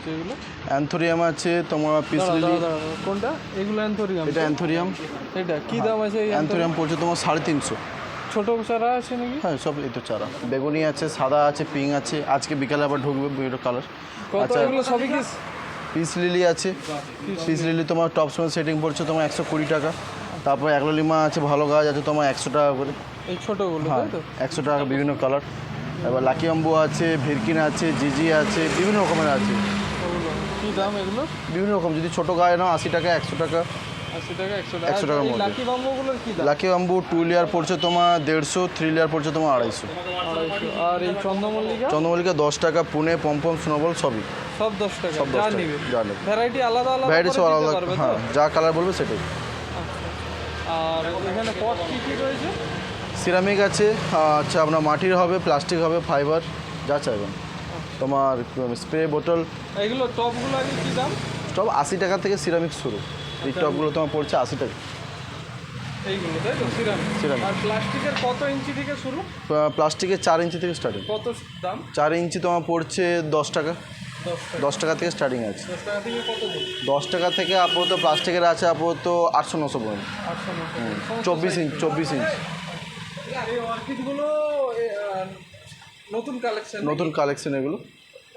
রয়েছে এগুলো? অ্যান্থোরিয়াম আছে তোমার পিস লিলি। কোনটা? এগুলো অ্যান্থোরিয়াম। এটা অ্যান্থোরিয়াম। এটা কি দাম আছে অ্যান্থোরিয়াম? পড়ছে তোমার সাড়ে তিনশো। ছোট চারা আছে নাকি? হ্যাঁ সব এই তো চারা। বেগুনি আছে সাদা আছে পিঙ্ক আছে। আজকে বিকালে আবার ঢুকবে বিভিন্ন কালার। আচ্ছা এগুলো সবই কি? পিস লিলি আছে। পিস লিলি তোমার টপ সময় সেটিং পড়ছে তোমার একশো কুড়ি টাকা। তারপর একলিমা আছে ভালো গাছ আছে তোমার একশো টাকা করে। এই ছোটগুলো হ্যাঁ তো? একশো টাকা বিভিন্ন কালার। এবার লাকি আম্বু আছে ভিরকিন আছে জিজি আছে বিভিন্ন রকমের আছে। কি দাম এগুলো? বিভিন্ন রকম যদি ছোটো গায়ে নাও আশি টাকা একশো টাকা। আশি টাকা একশো টাকা। 100 টাকার মধ্যে। লাকি বাম্বুগুলোর কি দাম? লাকি আম্বু টু লেয়ার পড়ছে তোমার দেড়শো থ্রি লেয়ার পড়ছে তোমার আড়াইশো। আড়াইশো। আর এই চন্দ্রমল্লিকা? চন্দ্রমল্লিকা দশ টাকা পুনে পমপম স্নোবল সবই। সব দশ টাকা সব দশ টাকা যা নেবে। ভ্যারাইটি আলাদা আলাদা ভ্যারাইটি সব আলাদা হ্যাঁ যা কালার বলবে সেটাই। আর এখানে পট কি কি রয়েছে? সিরামিক আছে আচ্ছা আপনার মাটির হবে প্লাস্টিক হবে ফাইবার যা চাইবেন। তোমার স্প্রে বোতল এগুলো টপগুলো আগে কি দাম? সব আশি টাকা থেকে সিরামিক শুরু। এই টপগুলো তোমার পড়ছে আশি টাকা। এইগুলো তাই তো? Ceramic ceramic. আর প্লাস্টিকের কত ইঞ্চি থেকে শুরু? প্লাস্টিকের চার ইঞ্চি থেকে স্টার্টিং কত দাম? চার ইঞ্চি তোমার পড়ছে দশ টাকা। দশ টাকা। থেকে স্টার্টিং আছে। দশ টাকা থেকে কত দূর দশ টাকা থেকে আপাতত প্লাস্টিকের আছে আপাতত আটশো নশো পর্যন্ত চব্বিশ ইঞ্চ চব্বিশ ইঞ্চ এই অর্কিডগুলো এ, আহ, নতুন কালেকশন নতুন কালেকশন এগুলো।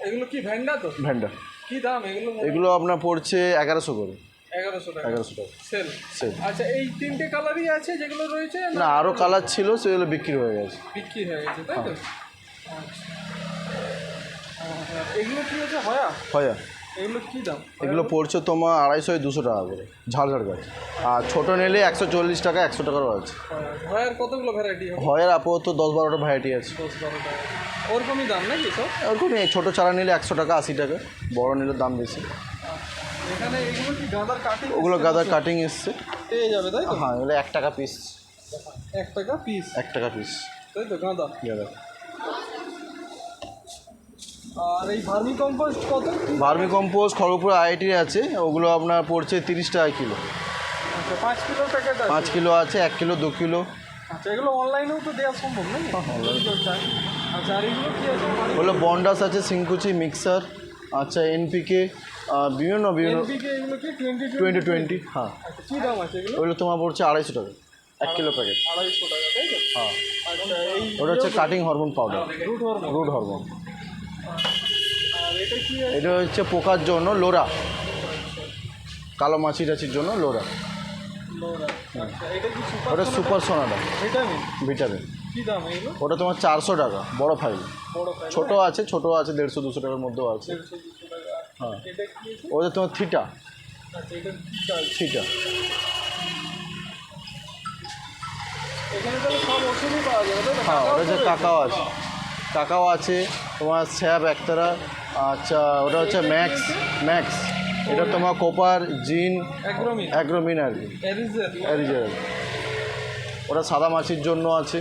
এগুলো কি ভ্যান্ডা তো? ভ্যান্ডা কি দাম এগুলো? এগুলো আপনার পড়ছে এগারোশো করে। এগারোশো টাকা। এগারোশো টাকা। সেল সেল আচ্ছা এই তিনটে কালারই আছে যেগুলো রয়েছে না আরও কালার ছিল সেগুলো বিক্রি হয়ে গেছে। বিক্রি হয়ে গেছে তাই তো? আচ্ছা। এগুলো কি হচ্ছে হয়া? হয়া। এগুলো কি দাম? এগুলো পড়ছে তোমার আড়াইশো দুশো টাকা করে ঝাড় ঝাড় গাছ আর ছোটো নিলে একশো চল্লিশ টাকা একশো টাকারও আছে। হয়ার কতগুলো ভ্যারাইটি হয়ের আপাতত দশ বারোটা ভ্যারাইটি আছে। দশ ওরকমই দাম নাকি সব? ওরকম এই ছোটো চারা নিলে একশো টাকা আশি টাকা বড় নিলে দাম বেশি। এখানে এগুলো কি গাঁদার কাটিং ওগুলো গাদা কাটিং এসছে। পেয়ে যাবে তাই তো? হ্যাঁ এগুলো এক টাকা পিস এক টাকা পিস এক টাকা পিস তাই তো গাঁদা? গাদা। আর এই ভার্মি কম্পোস্ট কত? ভার্মি কম্পোস্ট খড়গপুর আইআইটি আছে ওগুলো আপনার পড়ছে তিরিশ টাকা কিলো। আচ্ছা পাঁচ কিলোর প্যাকেট পাঁচ কিলো আছে এক কিলো দু কিলো। আচ্ছা এগুলো অনলাইনেও তো দেওয়া সম্ভব আচ্ছা আর এগুলো কি আছে? ওগুলো বন্ডাস আছে সিংকুচি মিক্সার আচ্ছা এনপিকে বিভিন্ন বিভিন্ন টোয়েন্টি টোয়েন্টি হ্যাঁ। আচ্ছা কী দাম আছে ওগুলো তোমার পড়ছে আড়াইশো টাকা এক কিলো প্যাকেট আড়াইশো টাকা তাই তো? হ্যাঁ। আচ্ছা ওটা হচ্ছে cutting hormone powder root hormone root hormone এটা হচ্ছে পোকার জন্য লোরা। কালো মাছি টাছির জন্য লোরা। আচ্ছা ওটা সুপার সোনাটা ভিটামিন? ওটা তোমার চারশো টাকা বড় ফাইল। ছোট আছে ছোট আছে দেড়শো দুশো টাকার মধ্যেও আছে। দুশো টাকা। হ্যাঁ। ওটা তোমার থিটা। আচ্ছা থিটা? হ্যাঁ ওটা হচ্ছে তো কাকাও আছে। কাকাও আছে তোমার স্যাব একতারা আচ্ছা ওটা হচ্ছে ম্যাক্স ম্যাক্স এটা তোমার কোপার জিন। অ্যাগ্রোমিন আর কি। অ্যারিজেল ওটা সাদা মাছির জন্য আছে।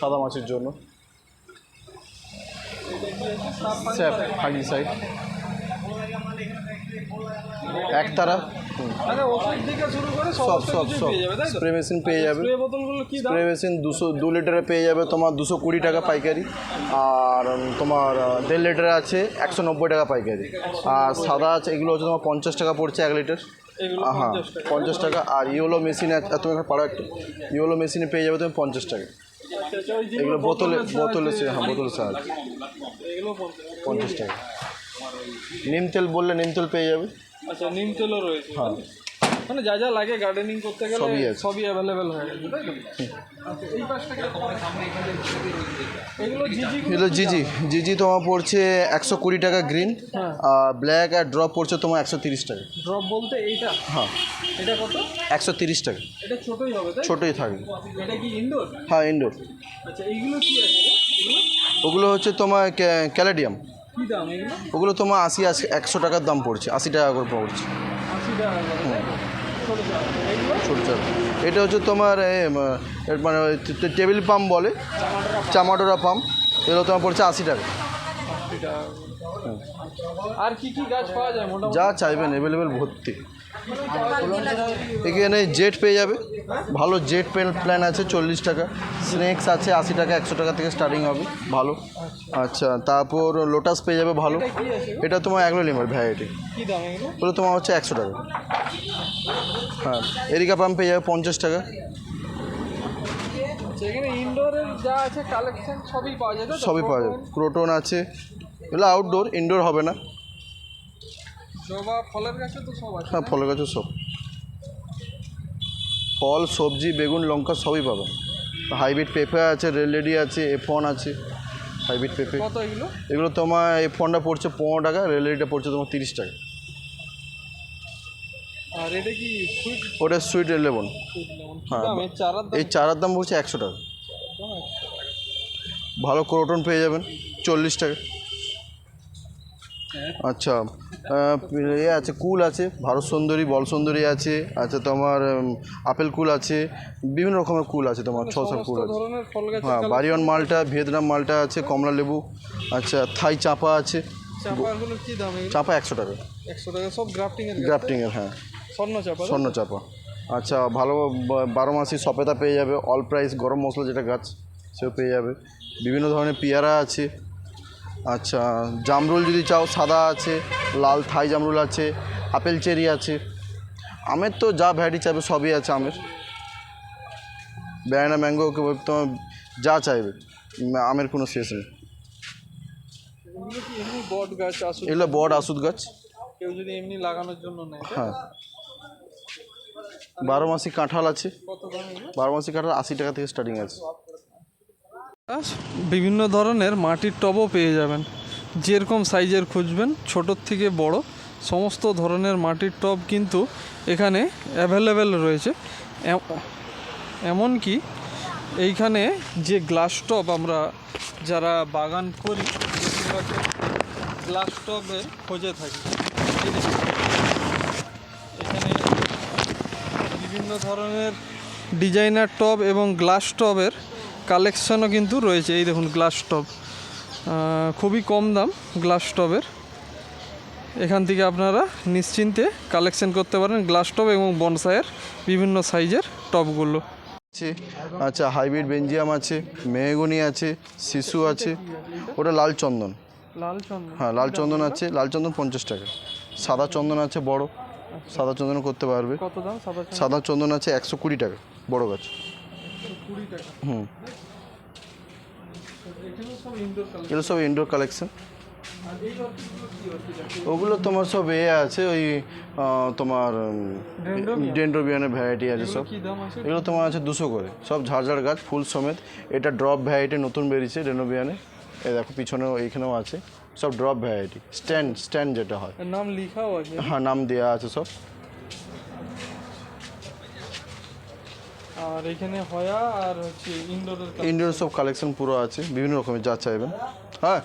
সাদা মাছির জন্য। পানি স্যাব ফাঙ্গিসাইড একতারা মানে ওষুধ থেকে শুরু করে সব সব সব স্প্রে মেশিন পেয়ে যাবে স্প্রে বোতলগুলো কি দাম? স্প্রে মেশিন দুশো দু লিটারে পেয়ে যাবে তোমার দুশো কুড়ি টাকা পাইকারি। আর তোমার দেড় লিটারে আছে একশো নব্বই টাকা পাইকারি। আর সাদা আছে এগুলো হচ্ছে তোমার পঞ্চাশ টাকা পড়ছে এক লিটার। হ্যাঁ পঞ্চাশ টাকা। আর ইওলো মেশিন তুমি এখানে পারো একটা। ইওলো মেশিনে পেয়ে যাবে তুমি পঞ্চাশ টাকা। আচ্ছা আচ্ছা এগুলো বোতলে বোতলে হ্যাঁ বোতলে সাহায্য পঞ্চাশ টাকা। নিম তেল বললে নিম তেল পেয়ে যাবে। আচ্ছা নিম তেলও রয়েছে হ্যাঁ। মানে যা যা লাগে গার্ডেনিং করতে গেলে সবই আছে। সবই অ্যাভেলেবেল হয়ে গেছে তাই তো? আচ্ছা এই পাশটা কি এগুলো জিজি এগুলো জিজি জিজি তোমার পড়ছে একশো কুড়ি টাকা গ্রিন হ্যাঁ। আর ব্ল্যাক আর ড্রপ পড়ছে তোমার একশো তিরিশ টাকা। ড্রপ বলতে এইটা? হ্যাঁ। এটা কত? একশো তিরিশ টাকা। এটা ছোটই হবে তাই ছোটোই থাকবে। এটা কি ইনডোর হ্যাঁ ইনডোর আচ্ছা এইগুলো কি আছে? এগুলো? ওগুলো হচ্ছে তোমার ক্যা- ক্যালেডিয়াম। ওগুলো তোমার আশি আশি একশো টাকার দাম পড়ছে আশি টাকা করে পড়ছে? ছোট এটা হচ্ছে তোমার মানে টেবিল পাম্প বলে। চামাটোরা পাম্প এগুলো তোমার পড়ছে আশি টাকা। আর কি কি গাছ পাওয়া যায় যা চাইবেন অ্যাভেলেবেল ভর্তি। এখানে জেট পেয়ে যাবে। ভালো জেট পেন প্ল্যান আছে চল্লিশ টাকা। স্নেক্স আছে আশি টাকা একশো টাকা থেকে স্টার্টিং হবে। ভালো। আচ্ছা তারপর লোটাস পেয়ে যাবে ভালো। এটা তোমার এগুলো লিমার ভ্যারাইটি ওগুলো তোমার হচ্ছে একশো টাকা। হ্যাঁ এরিকা পাম্প পেয়ে যাবে পঞ্চাশ টাকা। আচ্ছা, সবই পাওয়া যাবে ক্রোটন আছে। এগুলো আউটডোর ইনডোর হবে না। জবা ফলের গাছে তো সব আছে হ্যাঁ ফলের সব। ফল সবজি বেগুন লঙ্কা সবই পাবেন হাইব্রিড পেঁপে আছে রেল লেডি আছে এফন আছে হাইব্রিড পেঁপে। কত এগুলো? এগুলো তোমার এফনটা পড়ছে পনেরো টাকা রেল লেডিটা পড়ছে তোমার তিরিশ টাকা। আর এটা কি সুইট ওটা সুইট কি হ্যাঁ, এই চারার দাম পড়ছে একশো টাকা। ভালো ক্রোটন পেয়ে যাবেন চল্লিশ টাকা। আচ্ছা এ আছে কুল আছে ভারত সুন্দরী বল সুন্দরী আছে আচ্ছা তোমার আপেল কুল আছে বিভিন্ন রকমের কুল আছে তোমার ছ সব কুল আছে। হ্যাঁ বারিয়ন মালটা ভিয়েতনাম মালটা আছে কমলা লেবু আচ্ছা থাই চাপা আছে। চাপা একশো টাকা। একশো টাকা সব গ্রাফটিং এর গ্রাফটিংয়ের হ্যাঁ। স্বর্ণ চাপা স্বর্ণ চাপা। আচ্ছা ভালো বারো মাসি সপেতা পেয়ে যাবে অল প্রাইস গরম মশলা যেটা গাছ সেও পেয়ে যাবে। বিভিন্ন ধরনের পেয়ারা আছে। আচ্ছা জামরুল যদি চাও সাদা আছে লাল থাই জামরুল আছে আপেল চেরি আছে। আমের তো যা ভ্যারাইটি চাইবে সবই আছে আমের। ব্যানানা ম্যাঙ্গো তোমার যা চাইবে আমের কোনো শেষ নেই। এগুলো বট গাছ এগুলো আসুদ গাছ। কেউ যদি এমনি লাগানোর জন্য নেয় হ্যাঁ। বারো মাসি কাঁঠাল আছে। বারো মাসি কাঁঠাল আশি টাকা থেকে স্টার্টিং আছে। বিভিন্ন ধরনের মাটির টবও পেয়ে যাবেন। যেরকম সাইজের খুঁজবেন ছোটোর থেকে বড়, সমস্ত ধরনের মাটির টব কিন্তু এখানে অ্যাভেলেবেল রয়েছে। এমনকি এইখানে যে গ্লাস টব আমরা যারা বাগান করি গ্লাস টবের খোঁজে থাকি। এখানে বিভিন্ন ধরনের ডিজাইনার টব এবং গ্লাস টবের কালেকশনও কিন্তু রয়েছে এই দেখুন গ্লাস আহ, খুবই কম দাম গ্লাস টবের এখান থেকে আপনারা নিশ্চিন্তে কালেকশন করতে পারেন গ্লাস টব এবং বনসাইয়ের বিভিন্ন সাইজের টবগুলো আছে আচ্ছা হাইব্রিড বেঞ্জিয়াম আছে মেহগনি আছে শিশু আছে ওটা লাল চন্দন। লাল চন্দন। হ্যাঁ লাল চন্দন আছে লাল চন্দন পঞ্চাশ টাকা। সাদা চন্দন আছে বড় সাদা চন্দন করতে পারবে। সাদা চন্দন আছে একশো কুড়ি টাকা বড় গাছ। কুড়ি টাকা। হুম। এগুলো সব ইনডোর কালেকশন ওগুলো তোমার সব এ আছে ওই তোমার? ডেন্ড্রোবিয়ানের ভ্যারাইটি আছে সব। এগুলো তোমার আছে দুশো করে। সব ঝাড়ঝাড় গাছ ফুল সমেত। এটা ড্রপ ভ্যারাইটি নতুন বেরিয়েছে ডেনোবিয়ানে এই দেখো পিছনেও এইখানেও আছে। সব ড্রপ ভ্যারাইটি স্ট্যান্ড স্ট্যান্ড যেটা হয়। নাম লেখাও আছে। হ্যাঁ নাম দেওয়া আছে সব। আর এখানে হয়া আর হচ্ছে ইনডোরের ইনডোর সব কালেকশন পুরো আছে, বিভিন্ন রকমের যা চাইবেন। হ্যাঁ?